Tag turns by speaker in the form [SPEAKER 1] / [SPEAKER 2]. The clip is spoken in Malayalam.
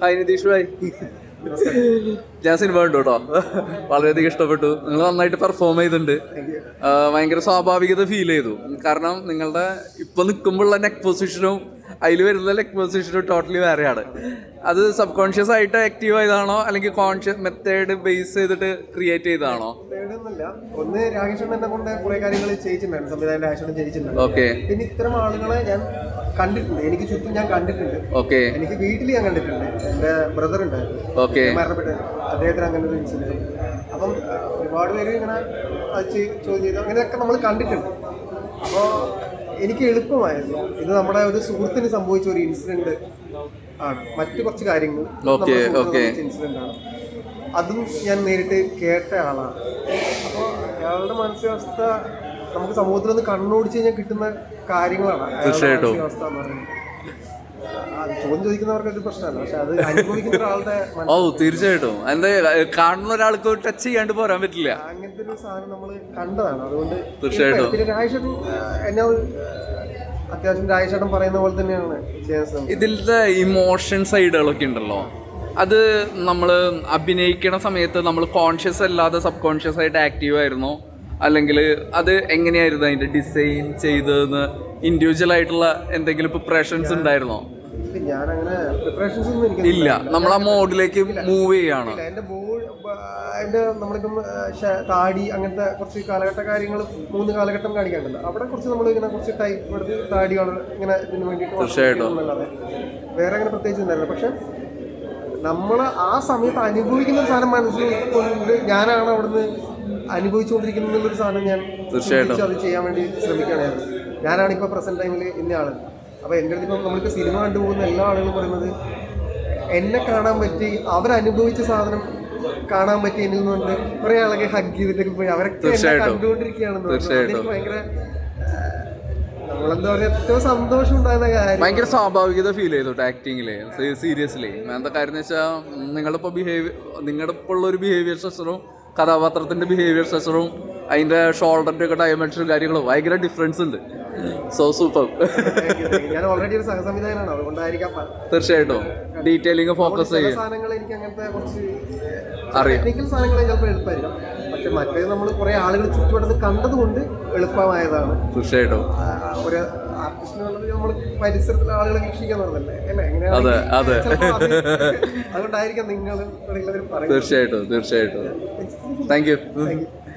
[SPEAKER 1] ഹായ് നിതീഷ് ഭായ് ഞാൻ സിനിമ കണ്ടു കേട്ടോ വളരെയധികം ഇഷ്ടപ്പെട്ടു. നിങ്ങൾ നന്നായിട്ട് പെർഫോം ചെയ്തിട്ടുണ്ട്. ഭയങ്കര സ്വാഭാവികത ഫീൽ ചെയ്തു. കാരണം നിങ്ങളുടെ ഇപ്പൊ നിൽക്കുമ്പോഴുള്ള നെക്ക് പൊസിഷനും അതിൽ വരുന്ന ലെഗ് പൊസിഷൻ ടോട്ടലി വേറെയാണ്. അത് സബ് കോൺഷ്യസ് ആയിട്ട് ആക്റ്റീവ് ആയതാണോ? അല്ലെങ്കിൽ കോൺഷ്യസ് മെത്തേഡ് ബേസ് ചെയ്തിട്ട് ക്രിയേറ്റ് ചെയ്തതാണോ?
[SPEAKER 2] ഒന്ന് എന്നെ കൊണ്ട് കുറെ കാര്യങ്ങൾ ചെയ്യിച്ചിട്ടുണ്ടായിരുന്നു സംവിധാനം രാകേഷൻ ചെയ്യിച്ചിട്ടുണ്ട്.
[SPEAKER 1] ഓക്കെ
[SPEAKER 2] പിന്നെ ഇത്തരം ആളുകളെ ഞാൻ കണ്ടിട്ടുണ്ട്. എനിക്ക് ചുറ്റും ഞാൻ കണ്ടിട്ടുണ്ട്.
[SPEAKER 1] ഓക്കെ
[SPEAKER 2] എനിക്ക് വീട്ടിൽ ഞാൻ കണ്ടിട്ടുണ്ട്. എന്റെ ബ്രദർ ഉണ്ട്.
[SPEAKER 1] ഓക്കെ
[SPEAKER 2] മരണപ്പെട്ട്. അദ്ദേഹത്തിന് അങ്ങനെ ഒരു ഇൻസിഡന്റ് അപ്പം ഒരുപാട് പേര് ഇങ്ങനെ അത് ചോദ്യം ചെയ്തു. അങ്ങനെയൊക്കെ നമ്മൾ കണ്ടിട്ടുണ്ട്. അപ്പോൾ എനിക്ക് എളുപ്പമായിരുന്നു. ഇത് നമ്മുടെ ഒരു സുഹൃത്തിന് സംഭവിച്ച ഒരു ഇൻസിഡന്റ് ആണ്. മറ്റു കുറച്ച് കാര്യങ്ങൾ. ഇൻസിഡന്റ് ആണ്. അതും ഞാൻ നേരിട്ട് കേട്ട ആളാണ്. അപ്പോൾ അയാളുടെ മാനസികാവസ്ഥ നമുക്ക് സമൂഹത്തിൽ നിന്ന് കണ്ണോടിച്ച് കഴിഞ്ഞാൽ കിട്ടുന്ന കാര്യങ്ങളാണ്.
[SPEAKER 1] തീർച്ചയായിട്ടും.
[SPEAKER 2] ചോദ്യം ചോദിക്കുന്നവർക്ക് ഒരു പ്രശ്നമല്ല. പക്ഷെ അത് അനുഭവിക്കുന്ന ഒരാളുടെ
[SPEAKER 1] ഓ തീർച്ചയായിട്ടും. എന്താ കാണുന്ന ഒരാൾക്ക് ടച്ച് ചെയ്യാണ്ട് പോരാൻ പറ്റില്ല.
[SPEAKER 2] അങ്ങനത്തെ ഒരു സാധനം നമ്മൾ കണ്ടതാണ്. അതുകൊണ്ട്
[SPEAKER 1] തീർച്ചയായിട്ടും.
[SPEAKER 2] പിന്നെ രാജേഷൻ എന്നെ അത്യാവശ്യം രാജേഷേട്ടൻ പറയുന്ന പോലെ തന്നെയാണ്
[SPEAKER 1] ഇതിലത്തെ ഇമോഷൻ സൈഡുകളൊക്കെ ഉണ്ടല്ലോ. അത് നമ്മൾ അഭിനയിക്കണ സമയത്ത് നമ്മൾ കോൺഷ്യസ് അല്ലാതെ സബ് കോൺഷ്യസ് ആയിട്ട് ആക്റ്റീവ് ആയിരുന്നോ. അല്ലെങ്കിൽ അത് എങ്ങനെയായിരുന്നു അതിന്റെ ഡിസൈൻ ചെയ്തതെന്ന് ഇൻഡിവിജ്വൽ ആയിട്ടുള്ള എന്തെങ്കിലും പ്രിപ്പറേഷൻസ് ഉണ്ടായിരുന്നോ?
[SPEAKER 2] ഇല്ല,
[SPEAKER 1] നമ്മൾ ആ മോഡിലേക്ക് മൂവ് ചെയ്യാണ്.
[SPEAKER 2] എന്റെ നമ്മളിപ്പം താടി അങ്ങനത്തെ കുറച്ച് കാലഘട്ട കാര്യങ്ങൾ മൂന്ന് കാലഘട്ടം കാണിക്കാണ്ടല്ലോ. അവിടെ കുറച്ച് നമ്മൾ ഇങ്ങനെ കുറച്ച് ടൈം എടുത്ത് താടി വളർ ഇങ്ങനെ ഇതിന് വേണ്ടിയിട്ട്. വേറെ അങ്ങനെ പ്രത്യേകിച്ച് ഉണ്ടായിരുന്നു പക്ഷെ നമ്മൾ ആ സമയത്ത് അനുഭവിക്കുന്ന ഒരു സാധനം മനസ്സിൽ കൊണ്ട് ഞാനാണ് അവിടുന്ന് അനുഭവിച്ചുകൊണ്ടിരിക്കുന്നത് ഒരു സാധനം ഞാൻ
[SPEAKER 1] തീർച്ചയായിട്ടും.
[SPEAKER 2] അത് ചെയ്യാൻ വേണ്ടി ശ്രമിക്കുകയാണ് ഞാനാണ് ഇപ്പോൾ പ്രസന്റ് ടൈമിൽ ഇന്ന ആൾ. അപ്പോൾ എന്റെ അടുത്ത് ഇപ്പം നമ്മളിപ്പോൾ സിനിമ കണ്ടുപോകുന്ന എല്ലാ ആളുകളും പറയുന്നത് എന്നെ കാണാൻ പറ്റി അവരനുഭവിച്ച സാധനം കാണാൻ പറ്റി എന്നിൽ നിന്നുകൊണ്ട് കുറേ ആളൊക്കെ ഹഗ് ചെയ്തിട്ടൊക്കെ പോയി. അവരൊക്കെ
[SPEAKER 1] കണ്ടുകൊണ്ടിരിക്കുകയാണ്.
[SPEAKER 2] കണ്ടുകൊണ്ടിരിക്കുകയാണെന്ന്. ഭയങ്കര
[SPEAKER 1] ഭയങ്കര സ്വാഭാവികത ഫീൽ ചെയ്തു ആക്ടിങ്ങിൽ സീരിയസ്ലി എന്താ കാര്യം വെച്ചാൽ നിങ്ങളിപ്പോ ബിഹേവിയർ നിങ്ങളുടെ ഇപ്പോൾ ഉള്ള ഒരു ബിഹേവിയർ സ്ട്രക്ചറും കഥാപാത്രത്തിന്റെ ബിഹേവിയർ സ്ട്രക്ചറും അതിന്റെ ഷോൾഡറിന്റെ ഒക്കെ ഡയമെൻഷനും കാര്യങ്ങളും ഭയങ്കര ഡിഫറൻസ് ഉണ്ട്. സോ സൂപ്പർ
[SPEAKER 2] ഞാൻ ഓൾറെഡി ഒരു സഹസംവിധായകനാണ് അതുകൊണ്ടായിരിക്കാം പ-
[SPEAKER 1] തീർച്ചയായിട്ടും. ഡീറ്റെയിലിംഗ് ഫോക്കസ് ചെയ്യും. അറിയാം.
[SPEAKER 2] പക്ഷെ മറ്റേ നമ്മൾ കുറെ ആളുകൾ ചുറ്റുവട്ടത്ത് കണ്ടതുകൊണ്ട് എളുപ്പമായതാണ്.
[SPEAKER 1] തീർച്ചയായിട്ടും.
[SPEAKER 2] ഒരു ആർട്ടിസ്റ്റിനുള്ളത് നമ്മൾ പരിസരത്തിലെ ആളുകളെ വീക്ഷിക്കാൻ പറഞ്ഞല്ലേ?
[SPEAKER 1] അതെ, അതെ.
[SPEAKER 2] അതുകൊണ്ടായിരിക്കാം നിങ്ങൾ
[SPEAKER 1] തീർച്ചയായിട്ടും തീർച്ചയായിട്ടും.
[SPEAKER 2] Thank you